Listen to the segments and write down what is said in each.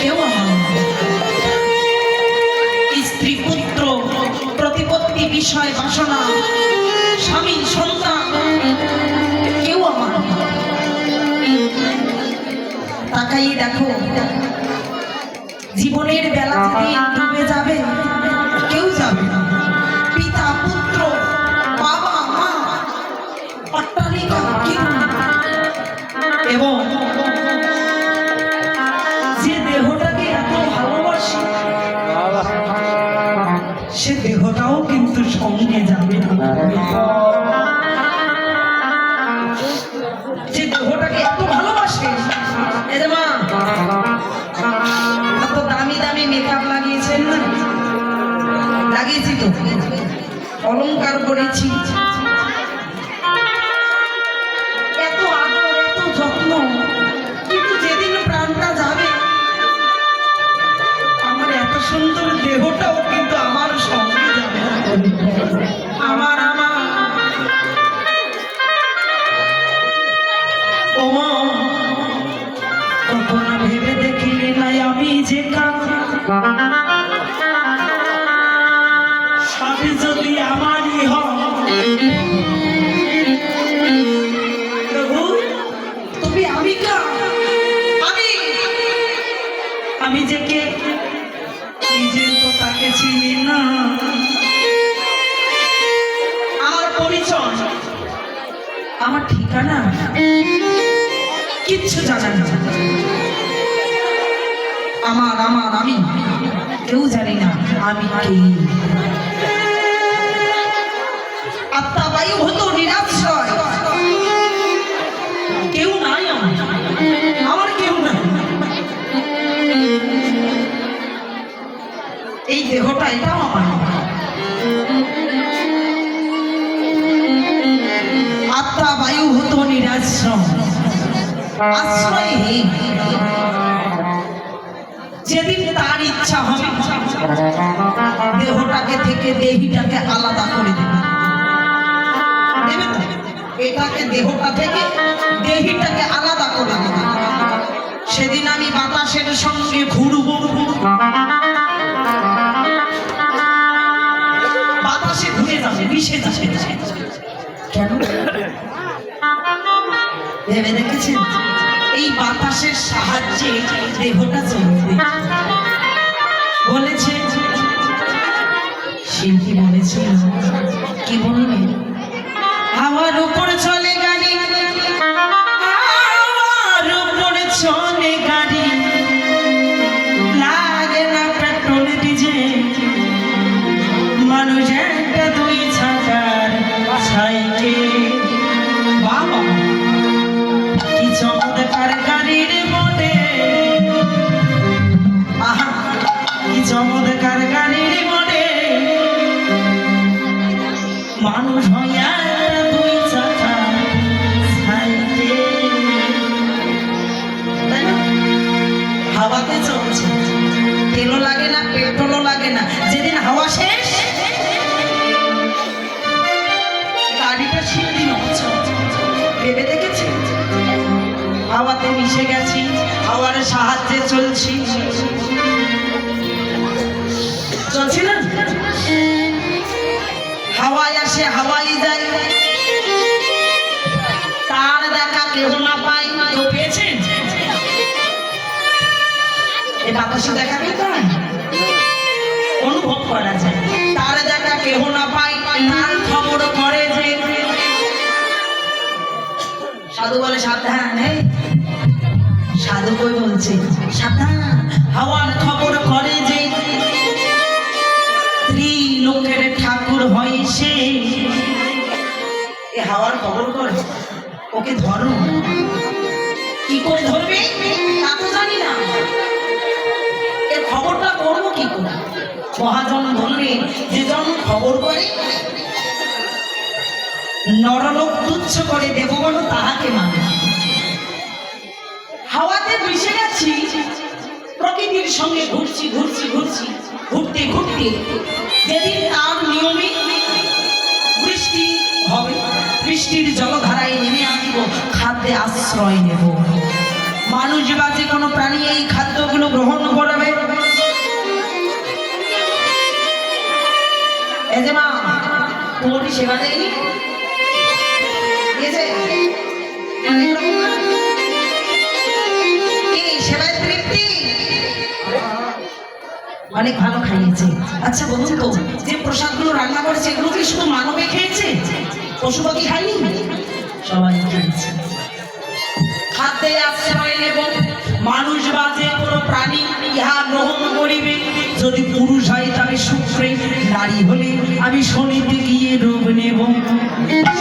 কেউ আমার স্ত্রী পুত্র প্রতিপত্তি, বিষয়, বাসনা, স্বামী, সন্তান, কেউ আমার তাকাই দেখো, জীবনের বেলা যেদিন ডুবে যাবে লাগিয়েছি তো। অলংকার করেছি। যদি আমারই প্রভু তুমি আমি আমি। আমি যে কে? নিজে তো তাকে চিনি না। আমার পরিচয় আমার ঠিকানা কিচ্ছু জানা না আমার আমার আমি কেউ জানি না আমি কে। আত্মা বায়ু হতো নিরাশ্রয়। কেউ নাই আমার। কেউ নাই। এই দেহটা এটাও আমার। আত্মা বায়ু হতো নিরাশ্রয়। আশ্রয়হীন যেদিন তার ইচ্ছা হবে, দেহটাকে থেকে দেহিটাকে আলাদা করে দেবে? এটাকে দেহটা থেকে দেহিটাকে আলাদা করে সেদিন আমি বাতাসের সঙ্গে ঘুরবো বাতাসে ঘুরে যাবে মিশে যাবে কেন? ভেবে দেখেছেন? এই বাতাসের সাহায্যে দেহটা চলবে বলেছে, শিল্পী বলেছে, কি বলবে? আমার উপরে চলে সাহায্যে চলছি না হাওয়ায় আসে হাওয়াই যায়। তার দেখা কেউ না পাই কেউ পেয়েছেন? এই বাতাসে দেখা পেতে হয় অনুভব করা যায়। তার দেখা কেহ না পাই তার খবর করে যে সাধু বলে সাবধান। এই সাধু কই বলছে? সাবধান। হাওয়ার খবর করে যে স্ত্রী লোকের ঠাকুর হয় সে। হাওয়ার খবর করে, ওকে ধরো। কি করে ধরবে? তা তো জানি না। খবরটা করব কি করে? মহাজন বললেন যে জন খবর করে, নরলোক তুচ্ছ করে দেবগণ তাহাকে মানে। হাওয়াতে ভেসে যাচ্ছি প্রকৃতির সঙ্গে ঘুরছি ঘুরছি ঘুরছি, ঘুরতে ঘুরতে। যেদিন তার নিয়মে বৃষ্টি হবে, বৃষ্টির জলধারায় নেমে আসব, খাদ্যে আশ্রয় নেব। মানুষ বা যে কোনো প্রাণী এই খাদ্যগুলো গ্রহণ করবে। এজেমা তোমার সেবা দেয়নি অনেক ভালো খাইয়েছে। আচ্ছা বলুন তো, যে প্রসাদগুলো রান্না করেছে এগুলো কি শুধু মানবে খেয়েছে? পশু পাখি খায়নি? সবাই খেয়েছে। খাদ্যে আশ্রয় নেব মানুষ বাজে কোনো প্রাণী ইহা গ্রহণ করিবে। যদি পুরুষ হয়, তবে শুক্রে নারী হলে। আমি শনিতে গিয়ে রূপ নেব।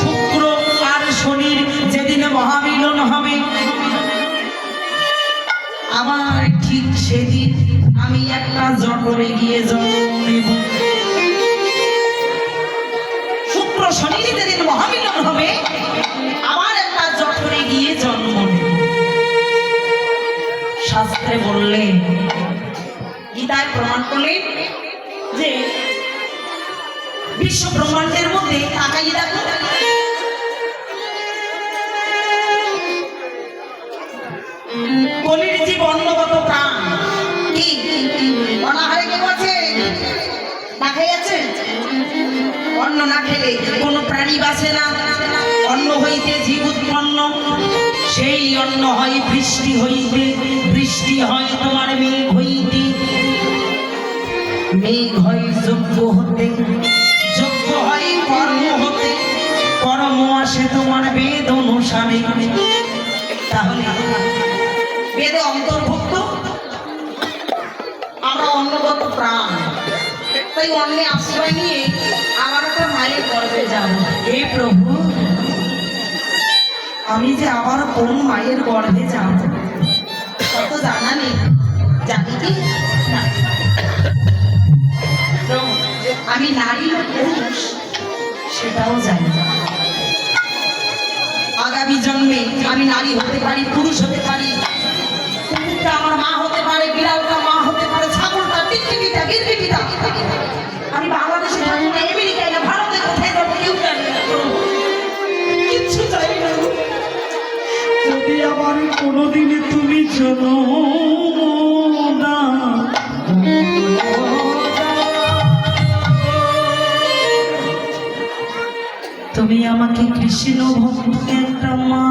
শুক্র আর শনির যেদিন মহামিলন হবে। আমার ঠিক সেদিন আমি একটা জটরে গিয়ে জন্ম নেব শুক্র শনি যেদিন মহামিলন হবে আমার একটা জঠরে গিয়ে জন্ম শাস্ত্রে বললেন গীতায় প্রমাণ করলেন যে বিশ্ব ব্রহ্মাণ্ডের মধ্যে তাকাইয়ে অন্ন না খেলে কোনো প্রাণী বাঁচে না। অন্ন হইতে জীব উৎপন্ন, সেই অন্ন হয় বৃষ্টি হইতে, বৃষ্টি হয় তোমার মেঘ হইতে। মেঘ হয় যজ্ঞ হতে, যজ্ঞ হয় কর্ম হতে, কর্ম আসে তোমার বেদ অনুসারে। তাহলে বেদে অন্তর্ভুক্ত, আমরা অন্নগত প্রাণ। তাই অন্নে আশ্রয় নিয়ে গর্ভে যাব। হে প্রভু, আমি যে আবার কোন মায়ের গর্ভে যাব? কত জানা নেই। জানি কি? আমি নারী না পুরুষ, সেটাও জানি আগামী জন্মে আমি নারী হতে পারি, পুরুষ হতে পারি। কুকুরটা আমার মা হতে পারে, বিড়ালটা মা হতে পারে, ছাগলটা, টিকটিকিটা, গিরগিটিটা। আমি বাংলাদেশে থাকব না, আমেরিকায় না কোনোদিন তুমি জন্ম না। তুমি আমাকে কৃষ্ণ ভক্ত একটা মা।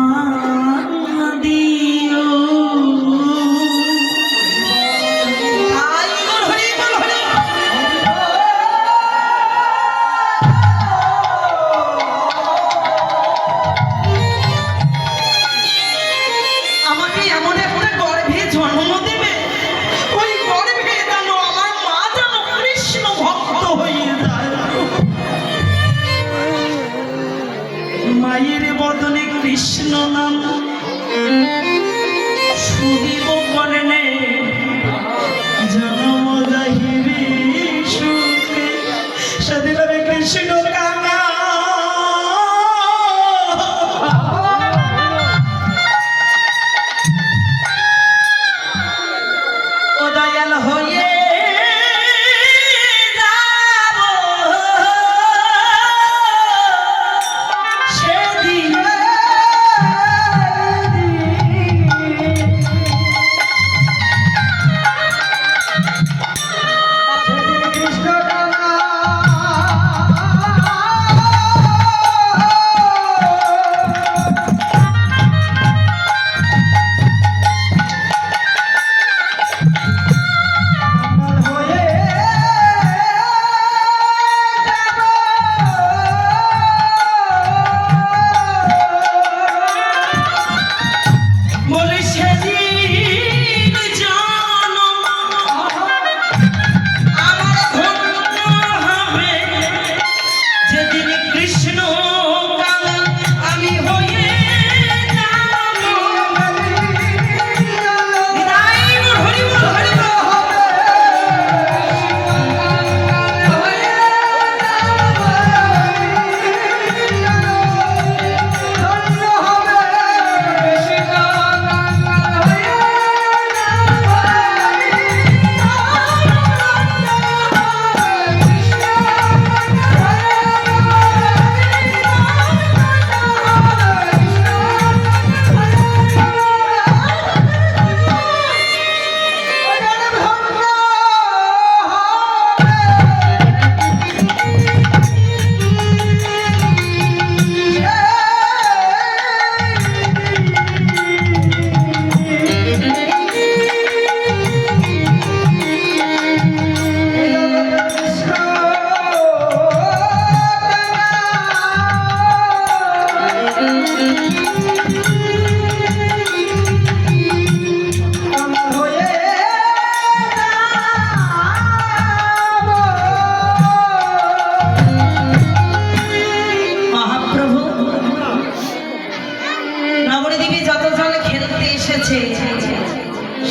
নগরী যত যতজন খেলতে এসেছে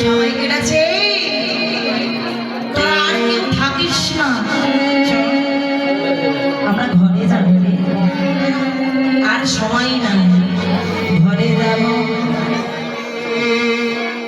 সবাইকে কেটেছে